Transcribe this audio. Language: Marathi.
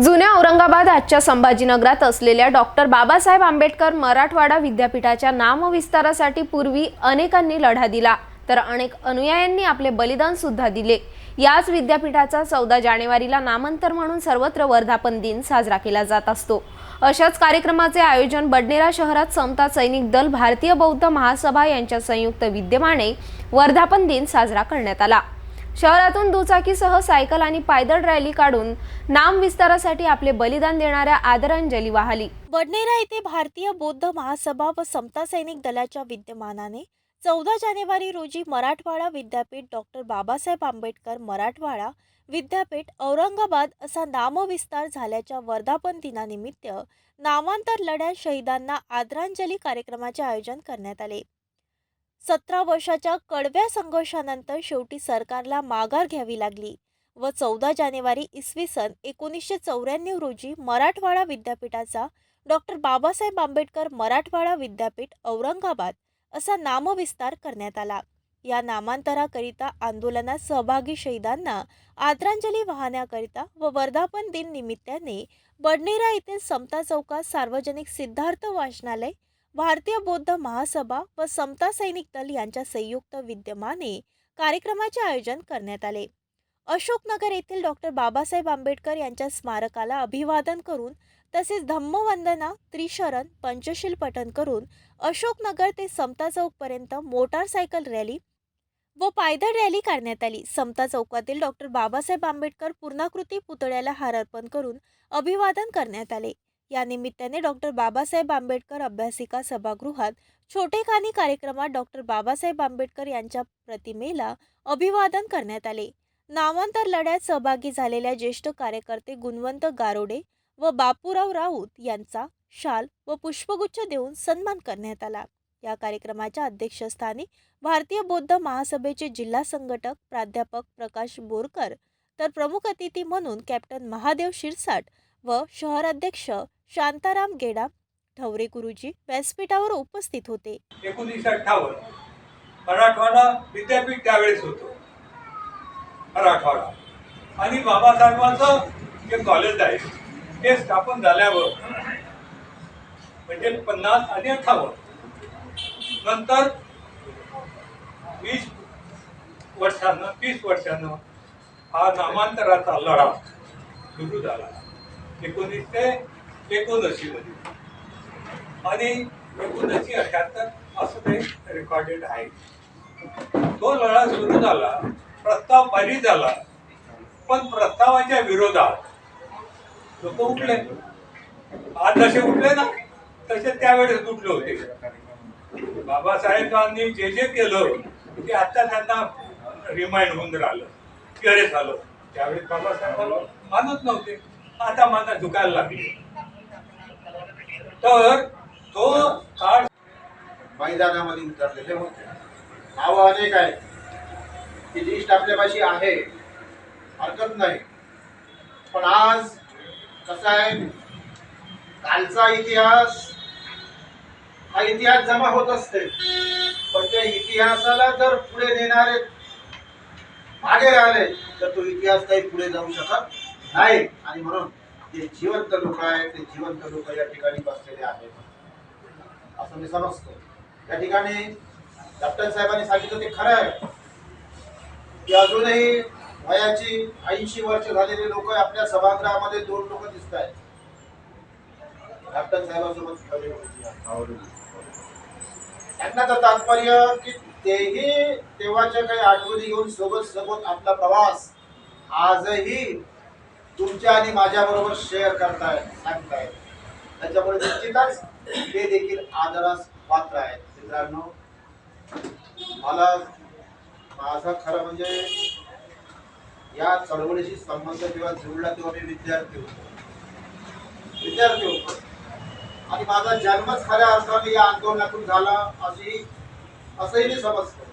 जुन्या औरंगाबाद आजच्या संभाजीनगरात असलेल्या डॉक्टर बाबासाहेब आंबेडकर मराठवाडा विद्यापीठाच्या नामविस्तारासाठी पूर्वी अनेकांनी लढा दिला तर अनेक अनुयायांनी आपले बलिदान सुद्धा दिले. याच विद्यापीठाचा चौदा जानेवारीला नामांतर म्हणून सर्वत्र वर्धापन दिन साजरा केला जात असतो. अशाच कार्यक्रमाचे आयोजन बडनेरा शहरात समता सैनिक दल भारतीय बौद्ध महासभा यांच्या संयुक्त विद्यमाने वर्धापन दिन साजरा करण्यात आला. शहरातून दुचाकीसह सायकल आणि पायदळ रॅली काढून नाम विस्तारासाठी आपले बलिदान देणाऱ्या आदरांजली वाहली. बडनेरा येथे भारतीय बौद्ध महासभा व समता सैनिक दलाच्या विद्यमानाने चौदा जानेवारी रोजी मराठवाडा विद्यापीठ डॉक्टर बाबासाहेब आंबेडकर मराठवाडा विद्यापीठ औरंगाबाद असा नामविस्तार झाल्याच्या वर्धापन दिनानिमित्त नामांतर लढ्यात शहीदांना आदरांजली कार्यक्रमाचे आयोजन करण्यात आले. सतरा वर्षाच्या कडव्या संघर्षानंतर शेवटी सरकारला माघार घ्यावी लागली व चौदा जानेवारी इसवी सन एकोणीसशे चौऱ्याण्णव रोजी मराठवाडा विद्यापीठाचा डॉक्टर बाबासाहेब आंबेडकर मराठवाडा विद्यापीठ औरंगाबाद असा नामविस्तार करण्यात आला. या नामांतराकरिता आंदोलनात सहभागी शहीदांना आदरांजली वाहण्याकरिता व वर्धापन दिन निमित्ताने बडनेरा येथील समता चौकात सार्वजनिक सिद्धार्थ वाचनालय भारतीय बौद्ध महासभा व समता सैनिक दल यांच्या संयुक्त विद्यमाने कार्यक्रमाचे आयोजन करण्यात आले. अशोकनगर येथील डॉक्टर बाबासाहेब आंबेडकर यांच्या स्मारकाला अभिवादन करून तसेच धम्मवंदना त्रिशरण पंचशील पठण करून अशोकनगर ते समता चौकपर्यंत मोटारसायकल रॅली व पायदळ रॅली काढण्यात आली. समता चौकातील डॉक्टर बाबासाहेब आंबेडकर पूर्णाकृती पुतळ्याला हार अर्पण करून अभिवादन करण्यात आले. या निमित्ताने डॉक्टर बाबासाहेब आंबेडकर अभ्यासिका सभागृहात छोटेखानी कार्यक्रमात डॉक्टर बाबासाहेब आंबेडकर यांच्या प्रतिमेला अभिवादन करण्यात आले. नामांतर लढ्यात सहभागी झालेल्या ज्येष्ठ कार्यकर्ते गुणवंत गारोडे व बापूराव राऊत यांचा शाल व पुष्पगुच्छ देऊन सन्मान करण्यात आला. या कार्यक्रमाच्या अध्यक्षस्थानी भारतीय बौद्ध महासभेचे जिल्हा संघटक प्राध्यापक प्रकाश बोरकर तर प्रमुख अतिथी म्हणून कॅप्टन महादेव शिरसाट व शहराध्यक्ष शांताराम गेडा ठवरे गुरुजी व्यासपीठावर उपस्थित होते. एकोणीसशे अठ्ठावन्न मराठवाडा विद्यापीठ त्यावेळेस होतो. मराठवाडा. आणि बाबासाहेबांचं जे कॉलेज आहे ते स्थापन झाल्यावर म्हणजे पन्नास आणि अठ्ठावन्न. नंतर वीस वर्षानं तीस वर्षानं हा नामांतराचा लढा सुरू झाला. एकोणीसशे एकोणऐंशी मध्ये. आणि एकोणऐंशी अठ्याहत्तर असं ते रेकॉर्डेड आहे. तो लढा सुरू झाला प्रस्ताव पारित झाला पण प्रस्तावाच्या विरोधात लोक उठले. आज जसे उठले ना तसे त्यावेळेस उठले होते. बाबासाहेबांनी जे जे केलं ते आता त्यांना रिमाइंड होऊन राहिलं. की झालं. त्यावेळेस बाबासाहेबांना मानत नव्हते. आता माझा झुकायला लागले. तर तो काळ मैदानामध्ये उतरलेले होते. नावं अनेक आहेत. ती लिस्ट आपल्यापाशी आहे. हरकत नाही. पण आज कसं आहे? कालचा इतिहास हा इतिहास जमा होत असते. पण त्या इतिहासाला जर पुढे नेणारे मागे राहिले तर तो इतिहास काही पुढे जाऊ शकत नाही आणि म्हणून जे जिवंत लोक आहेत ते जिवंत लोक या ठिकाणी बसलेले आहेत. असं मी समजतो. या ठिकाणी कॅप्टन साहेबांनी सांगितलं ते खरं आहे. की अजूनही वयाची ऐंशी वर्ष झालेले लोक आपल्या सभागृहामध्ये दोन लोक दिसत आहेत. कॅप्टन साहेबांसोबत. सांगण्याचं तात्पर्य की तेही तेव्हाच्या काही आठवणी घेऊन सोबत सोबत आपला प्रवास आजही तुमच्या आणि माझ्या बरोबर शेअर करतायत सांगतायत त्याच्यामुळे निश्चितच ते देखील आदरास पात्र आहेत. मित्रांनो मला माझा खरं म्हणजे या चळवळीशी संबंध जेव्हा जुळला तेव्हा मी विद्यार्थी होतो. विद्यार्थी होतो. आणि माझा जन्मच खऱ्या अर्थाने या आंदोलनातून झाला अशी असंही मी समजतो.